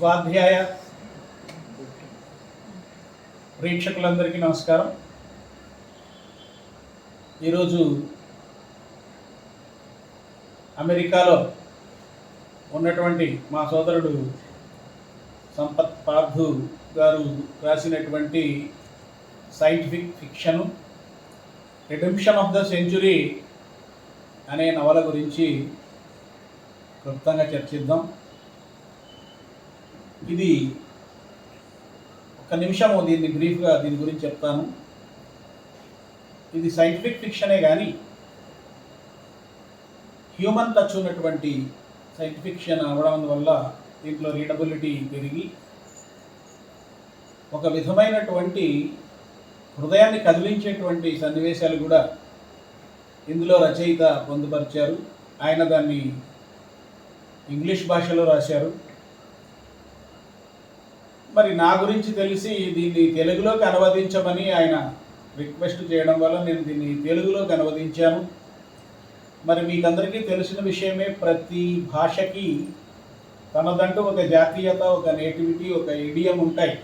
స్వాధ్యాయ ప్రేక్షకులందరికీ నమస్కారం. ఈరోజు అమెరికాలో ఉన్నటువంటి మా సోదరుడు సంపత్ పార్థు గారు రాసినటువంటి scientific fiction redemption of the century అనే నవల గురించి క్లుప్తంగా చర్చిద్దాం. ఇది ఒక నిమిషము దీన్ని బ్రీఫ్గా దీని గురించి చెప్తాను. ఇది సైంటిఫిక్ ఫిక్షనే కానీ హ్యూమన్ టచ్ ఉన్నటువంటి సైంటిఫిక్ ఫిక్షన్ అవడం వల్ల దీంట్లో రీడబిలిటీ పెరిగి ఒక విధమైనటువంటి హృదయాన్ని కదిలించేటువంటి సన్నివేశాలు కూడా ఇందులో రచయిత పొందుపరిచారు. ఆయన దాన్ని ఇంగ్లీష్ భాషలో రాశారు. మరి నా గురించి తెలిసి దీన్ని తెలుగులోకి అనువదించమని ఆయన రిక్వెస్ట్ చేయడం వల్ల నేను దీన్ని తెలుగులోకి అనువదించాను. మరి మీకందరికీ తెలిసిన విషయమే ప్రతి భాషకి తనదంటూ ఒక జాతీయత ఒక నేటివిటీ ఒక ఇడియం ఉంటాయి.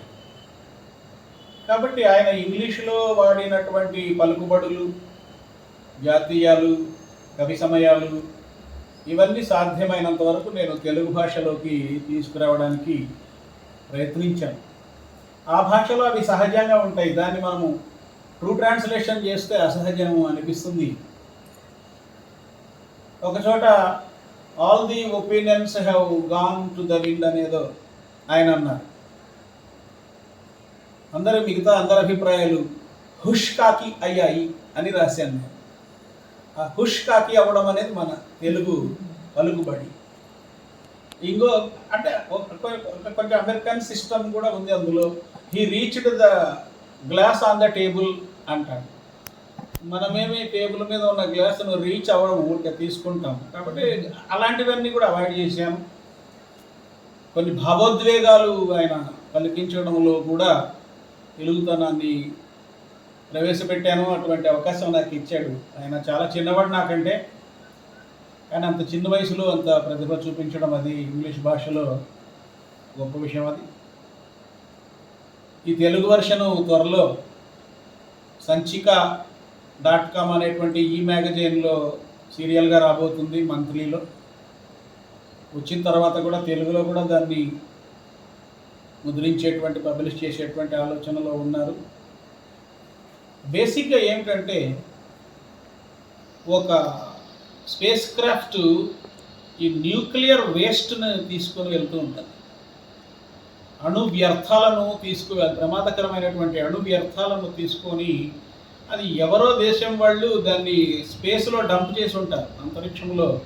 కాబట్టి ఆయన ఇంగ్లీషులో వాడినటువంటి పలుకుబడులు జాతీయాలు కవి సమయాలు ఇవన్నీ సాధ్యమైనంత వరకు నేను తెలుగు భాషలోకి తీసుకురావడానికి ప్రయత్నించాను ఆ భాషలో అవి సహజంగా ఉంటాయి. దాన్ని మనము ట్రూ ట్రాన్స్లేషన్ చేస్తే అసహజము అనిపిస్తుంది. ఒక చోట all the opinions have gone to the wind అనేదో ఆయన అన్నారు. అందరి మిగతా అందరి అభిప్రాయాలు హుష్ కాకి అయ్యాయి అని రాశాను నేను. ఆ హుష్ కాకి అవ్వడం అనేది మన తెలుగు పలుకుబడి ఇంకో అంటే ఒక- కొంచెం అమెరికన్ సిస్టమ్ కూడా ఉంది అందులో. He reached the glass on the table అంటాడు. మనమేమి టేబుల్ మీద ఉన్న గ్లాసును రీచ్ అవ్వడం ఊరికే తీసుకుంటాం. కాబట్టి అలాంటివన్నీ కూడా అవాయిడ్ చేసాం కొన్ని భావోద్వేగాలు ఆయన పలికించడంలో కూడా తెలుగుతనాన్ని ప్రవేశపెట్టాను. అటువంటి అవకాశం నాకు ఇచ్చాడు. ఆయన చాలా చిన్నవాడు నాకంటే. కానీ అంత చిన్న వయసులో అంత ప్రతిభ చూపించడం అది ఇంగ్లీష్ భాషలో గొప్ప విషయం అది. ఈ తెలుగు వర్షను త్వరలో సంచిక డాట్ కామ్ అనేటువంటి ఈ మ్యాగజైన్లో సీరియల్గా రాబోతుంది మంత్లీలో. వచ్చిన తర్వాత కూడా తెలుగులో కూడా దాన్ని ముద్రించేటువంటి పబ్లిష్ చేసేటువంటి ఆలోచనలో ఉన్నారు. బేసిక్గా ఏమిటంటే ఒక స్పేస్ క్రాఫ్ట్ ఈ న్యూక్లియర్ వేస్ట్ని తీసుకొని వెళ్తూ ఉంటుంది. అణు వ్యర్థాలను తీసుకు ప్రమాదకరమైనటువంటి అణు వ్యర్థాలను తీసుకొని అది ఎవరో దేశం వాళ్ళు దాన్ని స్పేస్లో డంప్ చేసి ఉంటారు. అంతరిక్షంలో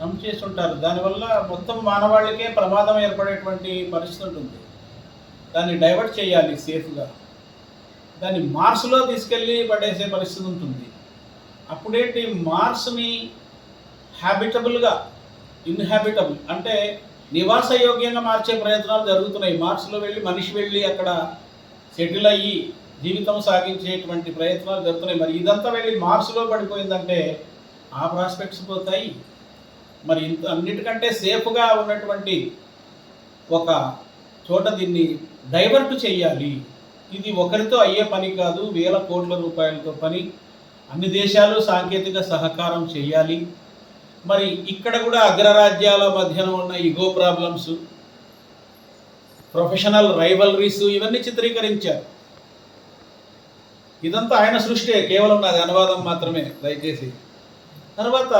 డంప్ చేసి ఉంటారు. దానివల్ల మొత్తం మానవాళికే ప్రమాదం ఏర్పడేటువంటి పరిస్థితి ఉంటుంది. దాన్ని డైవర్ట్ చేయాలి సేఫ్గా దాన్ని మార్స్లో తీసుకెళ్ళి పడేసే పరిస్థితి ఉంటుంది. అప్పుడేంటి? మార్స్ని హ్యాబిటబుల్గా ఇన్హాబిటబుల్ అంటే నివాసయోగ్యంగా మార్చే ప్రయత్నాలు జరుగుతున్నాయి. మార్స్లో వెళ్ళి మనిషి వెళ్ళి అక్కడ సెటిల్ అయ్యి జీవితం సాగించేటువంటి ప్రయత్నాలు జరుగుతున్నాయి. మరి ఇదంతా వెళ్ళి మార్స్లో పడిపోయిందంటే ఆ ప్రాస్పెక్ట్స్ పోతాయి. మరి ఇంత అన్నిటికంటే సేఫ్గా ఉన్నటువంటి ఒక చోట దీన్ని డైవర్ట్ చేయాలి. ఇది ఒకరితో అయ్యే పని కాదు. వేల కోట్ల రూపాయలతో పని. అన్ని దేశాలు సాంకేతిక సహకారం చేయాలి. మరి ఇక్కడ కూడా అగ్రరాజ్యాల మధ్యన ఉన్న ఇగో ప్రాబ్లమ్స్ ప్రొఫెషనల్ రైవల్రీస్ ఇవన్నీ చిత్రీకరించారు. ఇదంతా ఆయన సృష్టి కేవలం నాది అనువాదం మాత్రమే దయచేసి. తర్వాత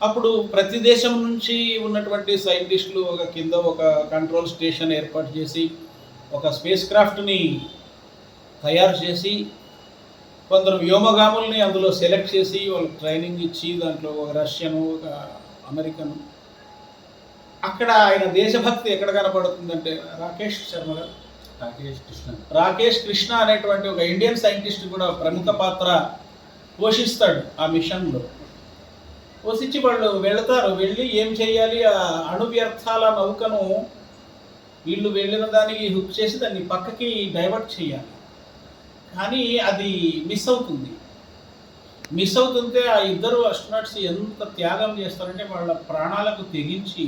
అప్పుడు ప్రతి దేశం నుంచి ఉన్నటువంటి సైంటిస్టులు ఒక కింద ఒక కంట్రోల్ స్టేషన్ ఏర్పాటు చేసి ఒక స్పేస్ క్రాఫ్ట్ని తయారు చేసి కొందరు వ్యోమగాముల్ని అందులో సెలెక్ట్ చేసి వాళ్ళకి ట్రైనింగ్ ఇచ్చి దాంట్లో ఒక రష్యను ఒక అమెరికన్. అక్కడ ఆయన దేశభక్తి ఎక్కడ కనపడుతుందంటే రాకేష్ శర్మ గారు. రాకేష్ కృష్ణ. రాకేష్ కృష్ణ అనేటువంటి ఒక ఇండియన్ సైంటిస్ట్ కూడా ప్రముఖ పాత్ర పోషిస్తాడు ఆ మిషన్లో. పోషించి వాళ్ళు వెళతారు వెళ్ళి ఏం చేయాలి ఆ అణు వ్యర్థాల నౌకను వీళ్ళు వెళ్ళిన దానికి హుక్ చేసి దాన్ని పక్కకి డైవర్ట్ చేయాలి. కానీ అది మిస్ అవుతుంది. మిస్ అవుతుంటే ఆ ఇద్దరు అస్ట్రోనాట్స్ ఎంత త్యాగం చేస్తారంటే వాళ్ళ ప్రాణాలకు తెగించి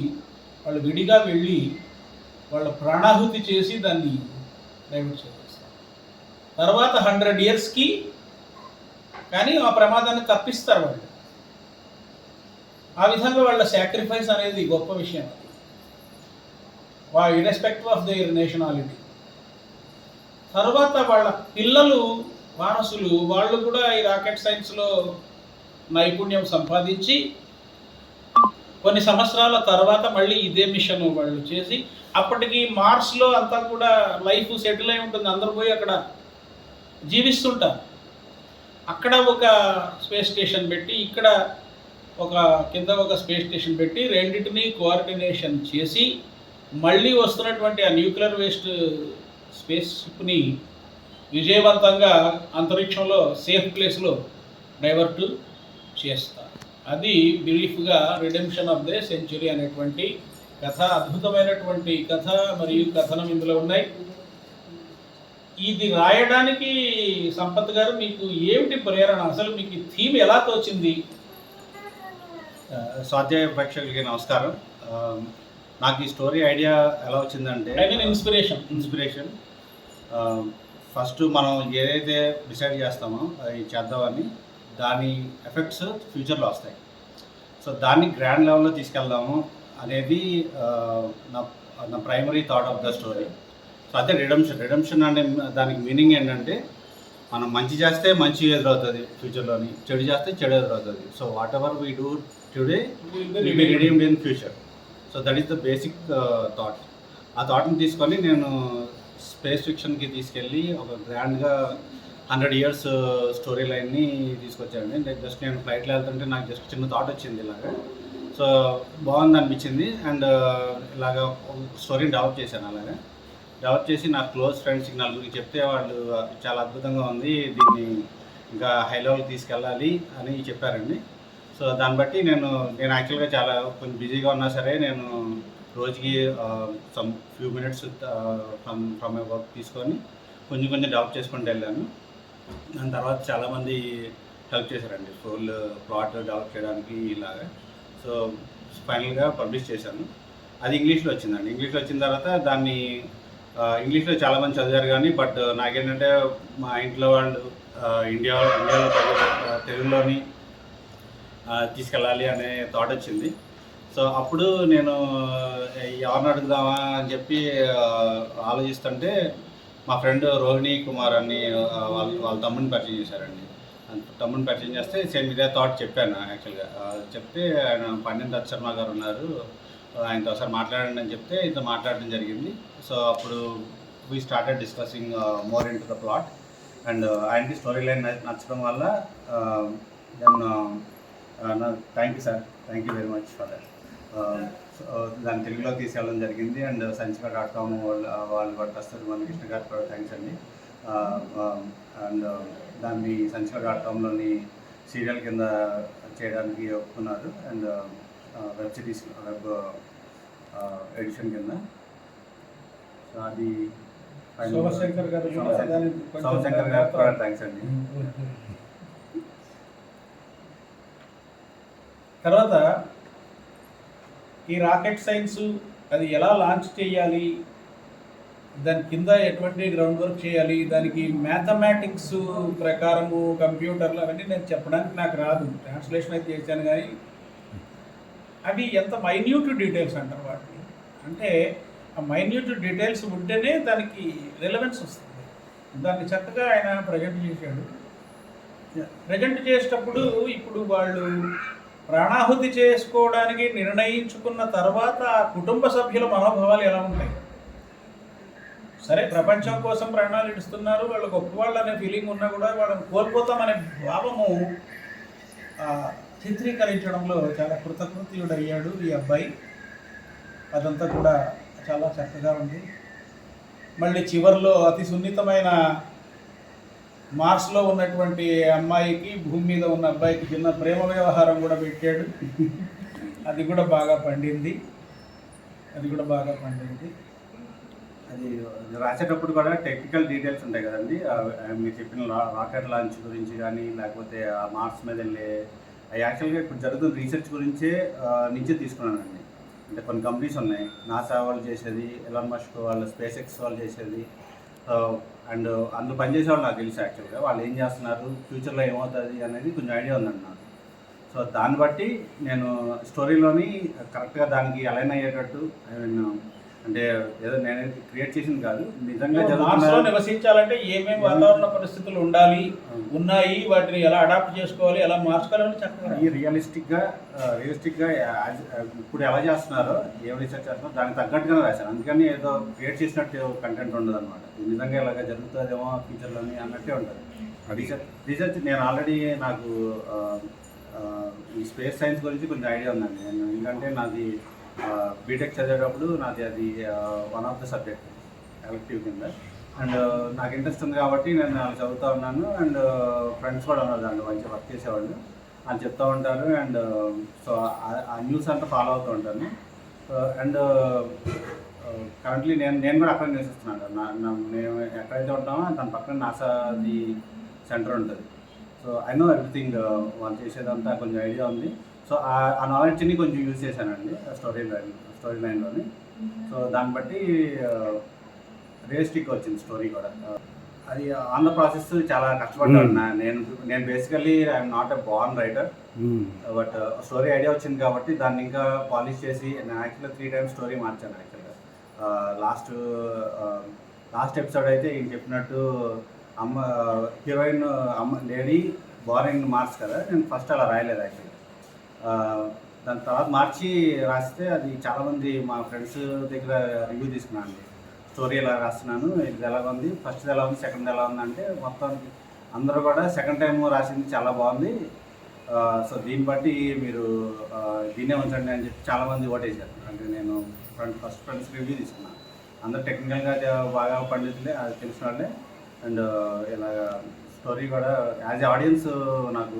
వాళ్ళు విడిగా వెళ్ళి వాళ్ళ ప్రాణాహుతి చేసి దాన్ని డైవర్ట్ చేస్తారు తర్వాత హండ్రెడ్ ఇయర్స్కి కానీ ఆ ప్రమాదాన్ని తప్పిస్తారు వాళ్ళు. ఆ విధంగా వాళ్ళ సాక్రిఫైస్ అనేది గొప్ప విషయం వా ఇర్రెస్పెక్టివ్ ఆఫ్ దేర్ నేషనాలిటీ తర్వాత వాళ్ళ పిల్లలు వారసులు వాళ్ళు కూడా ఈ రాకెట్ సైన్స్లో నైపుణ్యం సంపాదించి కొన్ని సంవత్సరాల తర్వాత మళ్ళీ ఇదే మిషన్ వాళ్ళు చేసి అప్పటికి మార్స్లో అంతా కూడా లైఫ్ సెటిల్ అయి ఉంటుంది. అందరూ పోయి అక్కడ జీవిస్తుంటారు. అక్కడ ఒక స్పేస్ స్టేషన్ పెట్టి ఇక్కడ ఒక కింద ఒక స్పేస్ స్టేషన్ పెట్టి రెండింటిని కోఆర్డినేషన్ చేసి మళ్ళీ వస్తున్నటువంటి ఆ న్యూక్లియర్ వేస్ట్ స్పేస్ షిప్ని విజయవంతంగా అంతరిక్షంలో సేఫ్ ప్లేస్లో డైవర్ట్ చేస్తారు అది బ్రీఫ్గా రిడెంప్షన్ ఆఫ్ ద సెంచురీ అనేటువంటి కథ అద్భుతమైనటువంటి కథ మరియు కథనం ఇందులో ఉన్నాయి. ఇది రాయడానికి సంపత్ గారు మీకు ఏమిటి ప్రేరణ? అసలు మీకు థీమ్ ఎలా తోచింది? స్వాధ్యాయ ప్రేక్షకులకి నమస్కారం. నాకు ఈ స్టోరీ ఐడియా ఎలా వచ్చిందంటే I mean inspiration. Inspiration. First మనం ఏదైతే డిసైడ్ చేస్తామో అది చేద్దామని దాని ఎఫెక్ట్స్ ఫ్యూచర్లో వస్తాయి. సో దాన్ని గ్రాండ్ లెవెల్లో తీసుకెళ్దాము అనేది నా నా primary thought of the story. So అదే రిడమ్షన్ రిడమ్షన్ అనే దానికి మీనింగ్ ఏంటంటే మనం మంచి చేస్తే మంచి ఎదురవుతుంది ఫ్యూచర్లోని చెడు చేస్తే చెడు ఎదురవుతుంది. So whatever we do today will be redeemed in future so that is the basic thought ఆ థాట్ని తీసుకొని నేను స్పేస్ ఫిక్షన్కి తీసుకెళ్ళి ఒక గ్రాండ్గా హండ్రెడ్ ఇయర్స్ స్టోరీ లైన్ని తీసుకొచ్చానండి జస్ట్ నేను ఫ్లైట్లో వెళ్తుంటే నాకు జస్ట్ చిన్న థాట్ వచ్చింది ఇలాగా. సో బాగుంది అనిపించింది. అండ్ ఇలాగ స్టోరీని డెవలప్ చేశాను అలాగా. డెవలప్ చేసి నా క్లోజ్ ఫ్రెండ్స్కి నలుగురికి చెప్తే వాళ్ళు uh, చాలా అద్భుతంగా ఉంది. దీన్ని ఇంకా హై లెవెల్కి తీసుకెళ్ళాలి అని చెప్పారండి. సో దాన్ని బట్టి నేను నేను యాక్చువల్గా చాలా కొంచెం బిజీగా ఉన్నా సరే నేను రోజుకి some few minutes from from my work తీసుకొని కొంచెం కొంచెం డెవలప్ చేసుకుంటూ వెళ్ళాను. దాని తర్వాత చాలామంది హెల్ప్ చేశారండి. ఫుల్ ప్లాట్ డెవలప్ చేయడానికి ఇలాగా. సో ఫైనల్గా పబ్లిష్ చేశాను. అది ఇంగ్లీష్లో వచ్చిందండి. ఇంగ్లీష్లో వచ్చిన తర్వాత దాన్ని ఇంగ్లీష్లో చాలామంది చదివారు కానీ బట్ నాకేంటంటే మా ఇంట్లో వాళ్ళు ఇండియా ఇండియాలో తెలుగులోని తీసుకెళ్ళాలి అనే థాట్ వచ్చింది. సో అప్పుడు నేను ఎవరిని అడుగుదామా అని చెప్పి ఆలోచిస్తుంటే మా ఫ్రెండ్ రోహిణి కుమార్ అని వాళ్ళ వాళ్ళ తమ్ముడిని పరిచయం చేశారండి. తమ్ముడిని పరిచయం చేస్తే సేమ్ ఇదే థాట్ చెప్పాను యాక్చువల్గా. చెప్తే ఆయన పండిన దత్ శర్మ గారు ఉన్నారు. ఆయనతో ఒకసారి మాట్లాడండి అని చెప్తే ఇంత మాట్లాడడం జరిగింది. సో అప్పుడు we started discussing more into the plot and ఆయనకి స్టోరీ లైన్ నచ్చడం వల్ల then thank you sir thank you very much for that దాన్ని తెలుగులో తీసుకెళ్ళడం జరిగింది. అండ్ సంచిక డాట్ కామ్ వాళ్ళు వాళ్ళు ప్రస్తుతం మన కృష్ణ గారికి కూడా థ్యాంక్స్ అండి. అండ్ దాన్ని సంచిక డాట్ కామ్లోని సీరియల్ కింద చేయడానికి ఒప్పుకున్నారు. And web series web edition కింద. సో అది సోమశేఖర్ గారు సోమశేఖర్ గారికి కూడా థ్యాంక్స్ అండి. తర్వాత ఈ రాకెట్ సైన్స్ అది ఎలా లాంచ్ చేయాలి? దాని కింద ఎటువంటి గ్రౌండ్ వర్క్ చేయాలి? దానికి మ్యాథమెటిక్స్ ప్రకారము కంప్యూటర్లు అవన్నీ నేను చెప్పడానికి నాకు రాదు. ట్రాన్స్లేషన్ అయితే చేశాను కానీ అవి ఎంత మైన్యూట్ డీటెయిల్స్ అంటారు వాటిని? అంటే ఆ మైన్యూట్ డీటెయిల్స్ ఉంటేనే దానికి రిలవెన్స్ వస్తుంది. దాన్ని చక్కగా ఆయన ప్రజెంట్ చేశాడు. ప్రజెంట్ చేసేటప్పుడు ఇప్పుడు వాళ్ళు ప్రాణాహుతి చేసుకోవడానికి నిర్ణయించుకున్న తర్వాత ఆ కుటుంబ సభ్యుల మనోభావాలు ఎలా ఉంటాయి? సరే ప్రపంచం కోసం ప్రాణాలు ఇడుస్తున్నారు వాళ్ళు గొప్పవాళ్ళు అనే ఫీలింగ్ ఉన్నా కూడా వాళ్ళని కోల్పోతామనే భావము చిత్రీకరించడంలో చాలా కృతకృత్యుడయ్యాడు ఈ అబ్బాయి. అదంతా కూడా చాలా చక్కగా ఉంది. మళ్ళీ చివర్లో అతి సున్నితమైన మార్స్లో ఉన్నటువంటి అమ్మాయికి భూమి మీద ఉన్న అబ్బాయికి చిన్న ప్రేమ వ్యవహారం కూడా పెట్టాడు. అది కూడా బాగా పండింది. అది కూడా బాగా పండింది. అది రాసేటప్పుడు కూడా టెక్నికల్ డీటెయిల్స్ ఉంటాయి కదండి. మీరు చెప్పిన రాకెట్ లాంచ్ గురించి కానీ లేకపోతే ఆ మార్స్ మీద వెళ్ళే యాక్చువల్గా ఇప్పుడు జరుగుతున్న రీసెర్చ్ గురించే నుంచే తీసుకున్నానండి. అంటే కొన్ని కంపెనీస్ ఉన్నాయి. నాసా వాళ్ళు చేసేది ఎలాన్ మస్క్ వాళ్ళు స్పేస్ ఎక్స్ వాళ్ళు చేసేది అండ్ అందులో పనిచేసే వాళ్ళు నాకు తెలుసు యాక్చువల్గా. వాళ్ళు ఏం చేస్తున్నారు? ఫ్యూచర్లో ఏమవుతుంది అనేది కొంచెం ఐడియా ఉందండి నాకు సో దాన్ని బట్టి నేను స్టోరీలోని కరెక్ట్గా దానికి అలైన్ అయ్యేటట్టు ఐ మీన్ అంటే ఏదో నేను క్రియేట్ చేసింది కాదు నిజంగా మార్స్లో జరుగుతున్న నివసించాలంటే ఏమేమి వాతావరణ పరిస్థితులు ఉండాలి ఉన్నాయి వాటిని ఎలా అడాప్ట్ చేసుకోవాలి ఎలా మార్చుకోవాలని చక్కగా ఈ రియలిస్టిక్గా రియలిస్టిక్గా ఇప్పుడు ఎలా చేస్తున్నారో ఏం రీసెర్చ్ చేస్తున్నారో దానికి తగ్గట్టుగానే రాశాను అందుకని ఏదో క్రియేట్ చేసినట్టు కంటెంట్ ఉండదు అనమాట నిజంగా ఇలాగ జరుగుతుందేమో ఫ్యూచర్లోని అన్నట్టే ఉంటుంది. రీసెర్చ్ రీసెర్చ్ నేను ఆల్రెడీ నాకు ఈ స్పేస్ సైన్స్ గురించి కొంచెం ఐడియా ఉందండి. నేను ఎందుకంటే నాది బీటెక్ చదివేటప్పుడు నాది అది one of the subject elective కింద. అండ్ నాకు ఇంట్రెస్ట్ ఉంది కాబట్టి నేను అలా చదువుతూ ఉన్నాను. అండ్ ఫ్రెండ్స్ కూడా ఉన్నారు దాంట్లో మంచిగా వర్క్ చేసేవాళ్ళు. అని చెప్తూ ఉంటారు. అండ్ సో ఆ న్యూస్ అంతా ఫాలో అవుతూ ఉంటాను. అండ్ కరెంట్లీ నేను నేను కూడా అక్కడ నివసిస్తున్నాను. మేము ఎక్కడైతే ఉంటామో దాని పక్కన నాసాది సెంటర్ ఉంటుంది. సో ఐ నో ఎవ్రీథింగ్ వాళ్ళు చేసేదంతా కొంచెం ఐడియా ఉంది. సో ఆ- నాలెడ్జ్ని కొంచెం యూజ్ చేశానండి స్టోరీ లైన్ స్టోరీ లైన్లోని. సో దాన్ని బట్టి రియలిస్టిక్ వచ్చింది స్టోరీ కూడా. అది ఆన్ ద ప్రాసెస్ చాలా కష్టపడ్డాను నేను నేను basically I'm not a born writer. But story idea వచ్చింది కాబట్టి దాన్ని ఇంకా పాలిష్ చేసి నేను యాక్చువల్గా త్రీ టైమ్స్ స్టోరీ మార్చాను యాక్చువల్గా. లాస్ట్ లాస్ట్ ఎపిసోడ్ అయితే ఈయన చెప్పినట్టు అమ్మ హీరోయిన్ అమ్మ లేడీ బారింగ్ మార్క్స్ కదా నేను ఫస్ట్ అలా రాయలేదు యాక్చువల్గా. దాని తర్వాత మార్చి రాస్తే అది చాలామంది మా ఫ్రెండ్స్ దగ్గర రివ్యూ తీసుకున్నాను అండి. స్టోరీ ఎలా రాస్తున్నాను ఇది ఎలా ఉంది ఫస్ట్ ఎలా ఉంది సెకండ్ ఎలా ఉంది అంటే మొత్తానికి అందరూ కూడా సెకండ్ టైం రాసింది చాలా బాగుంది. సో దీన్ని బట్టి మీరు ఆ, దీన్నే ఉంచండి అని చెప్పి చాలామంది ఓటేశారు అంటే నేను ఫ్రెండ్ ఫస్ట్ ఫ్రెండ్స్ రివ్యూ తీసుకున్నాను. అందరు టెక్నికల్గా బాగా పండితులే అది తెలిసిన వాళ్ళే. అండ్ ఇలా స్టోరీ కూడా యాజ్ ఆడియన్స్ నాకు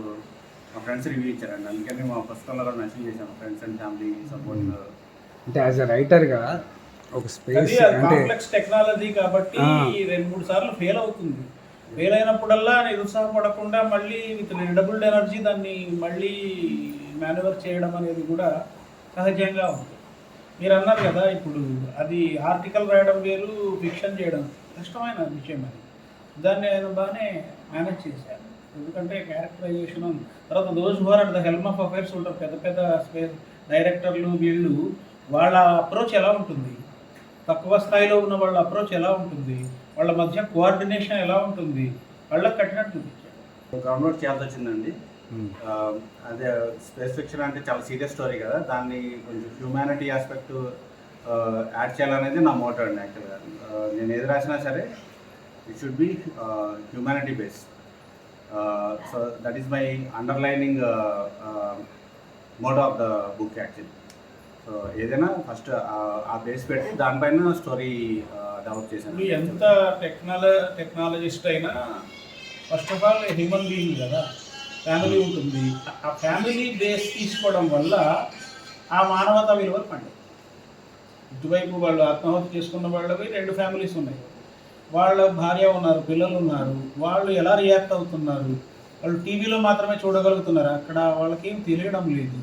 మా ఫ్రెండ్స్ రివ్యూ ఇచ్చారండి అందుకని మా పుస్తకంలో కూడా మెన్షన్ చేశాను. ఫ్రెండ్స్ అండ్ ఫ్యామిలీ సపోర్ట్ అంటే యాజ్ అ రైటర్గా ఒక స్పేస్ అంటే కాంప్లెక్స్ టెక్నాలజీ కాబట్టి. రెండు మూడు సార్లు ఫెయిల్ అవుతుంది. ఫెయిల్ అయినప్పుడల్లా నిరుత్సాహపడకుండా మళ్ళీ విత్ డబుల్ ఎనర్జీ దాన్ని మళ్ళీ మాన్యువర్ చేయడం అనేది కూడా సహజంగా ఉంది. మీరు అన్నారు కదా ఇప్పుడు అది ఆర్టికల్ రాయడం వేరు ఫిక్షన్ చేయడం. కష్టమైన విషయం అది. దాన్ని ఆయన బాగానే మేనేజ్ చేశారు ఎందుకంటే క్యారెక్టరైజేషన్ తర్వాత those who are at the helm of affairs ఉంటారు పెద్ద పెద్ద స్పేస్ డైరెక్టర్లు వీళ్ళు వాళ్ళ అప్రోచ్ ఎలా ఉంటుంది? తక్కువ స్థాయిలో ఉన్న వాళ్ళ అప్రోచ్ ఎలా ఉంటుంది? వాళ్ళ మధ్య కోఆర్డినేషన్ ఎలా ఉంటుంది? వాళ్ళకి కట్టినట్టు చూపించారు. గ్రౌండ్ చేయాల్సి వచ్చిందండి. ఆ, అదే స్పేస్ ఫిక్షన్ అంటే చాలా సీరియస్ స్టోరీ కదా. దాన్ని కొంచెం హ్యూమానిటీ ఆస్పెక్ట్ యాడ్ చేయాలనేది నా మోటో అండి యాక్చువల్గా నేను ఏది రాసినా సరే it should be humanity base so that is my underlining motto of the book actually so ఏదైనా ఫస్ట్ ఆ బేస్ పెట్టి దానిపైన స్టోరీ డెవలప్ చేశాను. ఎంత టెక్నాల టెక్నాలజిస్ట్ అయినా first of all human being కదా. ఫ్యామిలీ ఉంటుంది. ఆ ఫ్యామిలీ బేస్ తీసుకోవడం వల్ల ఆ మానవత విలువలు పండుగ ఇటువైపు వాళ్ళు ఆత్మహత్య చేసుకున్న వాళ్ళవి రెండు ఫ్యామిలీస్ ఉన్నాయి. వాళ్ళ భార్య ఉన్నారు పిల్లలు ఉన్నారు వాళ్ళు ఎలా రియాక్ట్ అవుతున్నారు వాళ్ళు టీవీలో మాత్రమే చూడగలుగుతున్నారు? అక్కడ వాళ్ళకేం తెలియడం లేదు.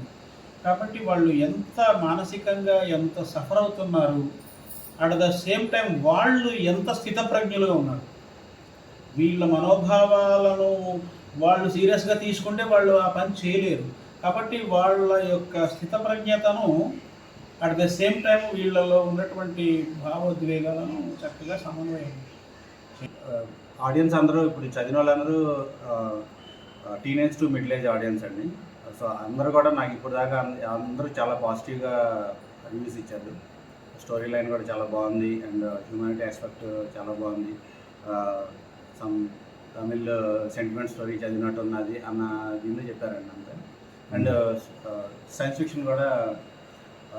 కాబట్టి వాళ్ళు ఎంత మానసికంగా ఎంత సఫర్ అవుతున్నారు అట్ ద సేమ్ టైం వాళ్ళు ఎంత స్థితప్రజ్ఞులుగా ఉన్నారు. వీళ్ళ మనోభావాలను వాళ్ళు సీరియస్గా తీసుకుంటే వాళ్ళు ఆ పని చేయలేరు. కాబట్టి వాళ్ళ యొక్క స్థితప్రజ్ఞతను అట్ ద సేమ్ టైం వీళ్ళలో ఉన్నటువంటి భావోద్వేగాలను చక్కగా సమన్వయం ఆడియన్స్ అందరూ ఇప్పుడు చదివిన వాళ్ళందరూ teenage to middle age audience అండి. సో అందరూ కూడా నాకు ఇప్పుడు దాకా అంద- అందరూ చాలా పాజిటివ్గా రివ్యూస్ ఇచ్చారు. స్టోరీ లైన్ కూడా చాలా బాగుంది అండ్ హ్యూమానిటీ ఆస్పెక్ట్ చాలా బాగుంది. సమ్ తమిళ్ సెంటిమెంట్ స్టోరీ చదివినట్టు ఉన్నది అన్న దీనిలో చెప్పారండి అంతే. అండ్ సైన్స్ ఫిక్షన్ కూడా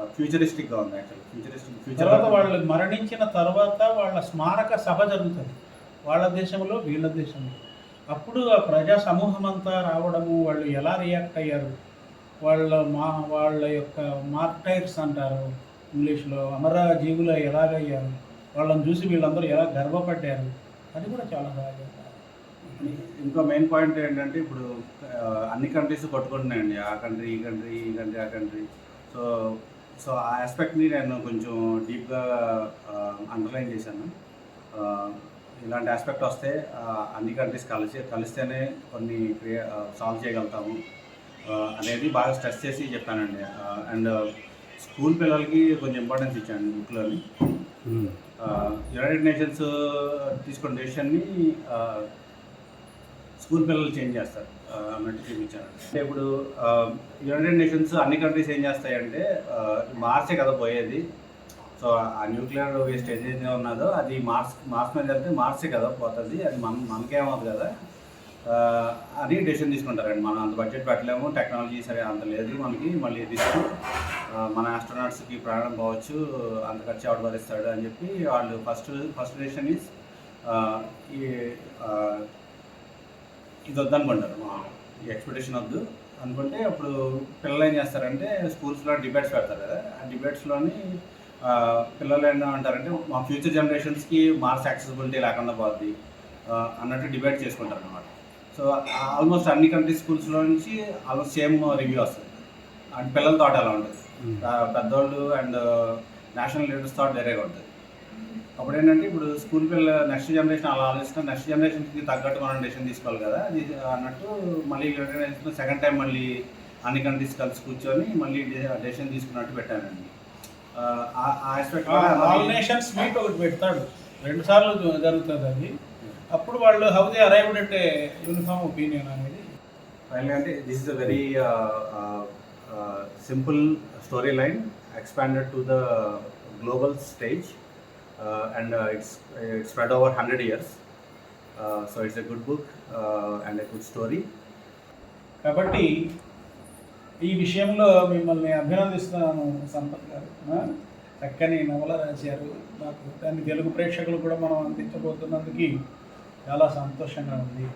ఫ్యూచరిస్టిక్గా ఉంది యాక్చువల్లీ ఫ్యూచరిస్టిక్ ఫ్యూచర్ వాళ్ళు మరణించిన తర్వాత వాళ్ళ స్మారక సభ జరుగుతుంది. వాళ్ళ దేశంలో వీళ్ళ దేశంలో. అప్పుడు ఆ ప్రజా సమూహం అంతా రావడము వాళ్ళు ఎలా రియాక్ట్ అయ్యారు? వాళ్ళ మా వాళ్ళ యొక్క మార్టైర్స్ అంటారు ఇంగ్లీష్లో అమర జీవులు ఎలాగయ్యారు? వాళ్ళని చూసి వీళ్ళందరూ ఎలా గర్వపడ్డారు? అది కూడా చాలా బాగా ఇంకో మెయిన్ పాయింట్ ఏంటంటే ఇప్పుడు అన్ని కంట్రీస్ కొట్టుకుంటున్నాయండి ఆ కంట్రీ ఈ కంట్రీ ఈ కంట్రీ ఆ కంట్రీ. సో సో ఆ ఆస్పెక్ట్ని నేను కొంచెం డీప్గా అండర్లైన్ చేశాను. ఇలాంటి ఆస్పెక్ట్ వస్తే అన్ని కంట్రీస్ కలిసి కలిస్తేనే కొన్ని క్రియే సాల్వ్ చేయగలుగుతాము. అనేది బాగా స్ట్రెస్ చేసి చెప్పానండి. అండ్ స్కూల్ పిల్లలకి కొంచెం ఇంపార్టెన్స్ ఇచ్చాను బుక్లోని యునైటెడ్ నేషన్స్ తీసుకున్న డెసిషన్ని స్కూల్ పిల్లలు చేంజ్ చేస్తారు. అన్నట్టు చూపించాను అంటే ఇప్పుడు యునైటెడ్ నేషన్స్ అన్ని కంట్రీస్ ఏం చేస్తాయంటే ఆ, మార్సే కదా పోయేది. సో ఆ న్యూక్లియర్ వేస్ట్ ఏదైతే ఉన్నదో అది మార్స్ మార్స్ మీద వెళ్తే మార్సే కదా పోతుంది. అది మన మనకేమవుతుంది కదా. అని డెసిషన్ తీసుకుంటారండి. మనం అంత బడ్జెట్ పెట్టలేము టెక్నాలజీ సరే అంత లేదు మనకి. మళ్ళీ రిస్క్ మన ఆస్ట్రోనాట్స్కి ప్రాణం పోవచ్చు అంత ఖర్చు ఎవడు భరిస్తాడు అని చెప్పి వాళ్ళు ఫస్ట్ ఫస్ట్ డెసిషన్ ఈస్ ఈ ఇది వద్దనుకుంటారు. అనుకుంటారు ఎక్స్పెక్టేషన్ వద్దు. అనుకుంటే అప్పుడు పిల్లలు ఏం చేస్తారంటే స్కూల్స్లో డిబేట్స్ పెడతారు కదా. ఆ డిబేట్స్లోని పిల్లలు ఏంటో అంటారంటే మా ఫ్యూచర్ జనరేషన్స్కి మార్క్స్ యాక్సెసిబిలిటీ లేకుండా పోద్ది అన్నట్టు డిబేట్ చేసుకుంటారు అనమాట సో ఆల్మోస్ట్ అన్ని కంట్రీ స్కూల్స్లో నుంచి ఆల్మోస్ట్ సేమ్ రివ్యూ వస్తుంది. అండ్ పిల్లల థాట్ అలా ఉంటుంది? ఆ, పెద్దోళ్ళు అండ్ నేషనల్ లీడర్స్ థాట్ వేరేగా ఉంటుంది. అప్పుడు ఏంటంటే ఇప్పుడు స్కూల్ పిల్ల నెక్స్ట్ జనరేషన్ అలా ఆలోచిస్తే నెక్స్ట్ జనరేషన్కి తగ్గట్టు మనం డెసిషన్ తీసుకోవాలి కదా అది అన్నట్టు మళ్ళీ సెకండ్ టైం మళ్ళీ అన్ని కంట్రీస్ కలిసి కూర్చొని మళ్ళీ డెసిషన్ తీసుకున్నట్టు పెట్టానండి. ఆల్ నేషన్స్ మీట్ ఒకటి పెడతాడు. రెండు సార్లు జరుగుతుంది అది. అప్పుడు వాళ్ళు హౌ దే అరైవ్డ్ అంటే యూనిఫామ్ ఒపీనియన్ అనేది. ఫైనల్ అంటే this is a very simple story line expanded to the global stage and it's it's spread over hundred years so it's a good book and a good story కాబట్టి ఈ విషయంలో మిమ్మల్ని అభినందిస్తున్నాను సంపత్ గారు. చక్కని నవల రాశారు. నాకు దాన్ని తెలుగు ప్రేక్షకులు కూడా మనం అందించబోతున్నందుకు చాలా సంతోషంగా ఉంది.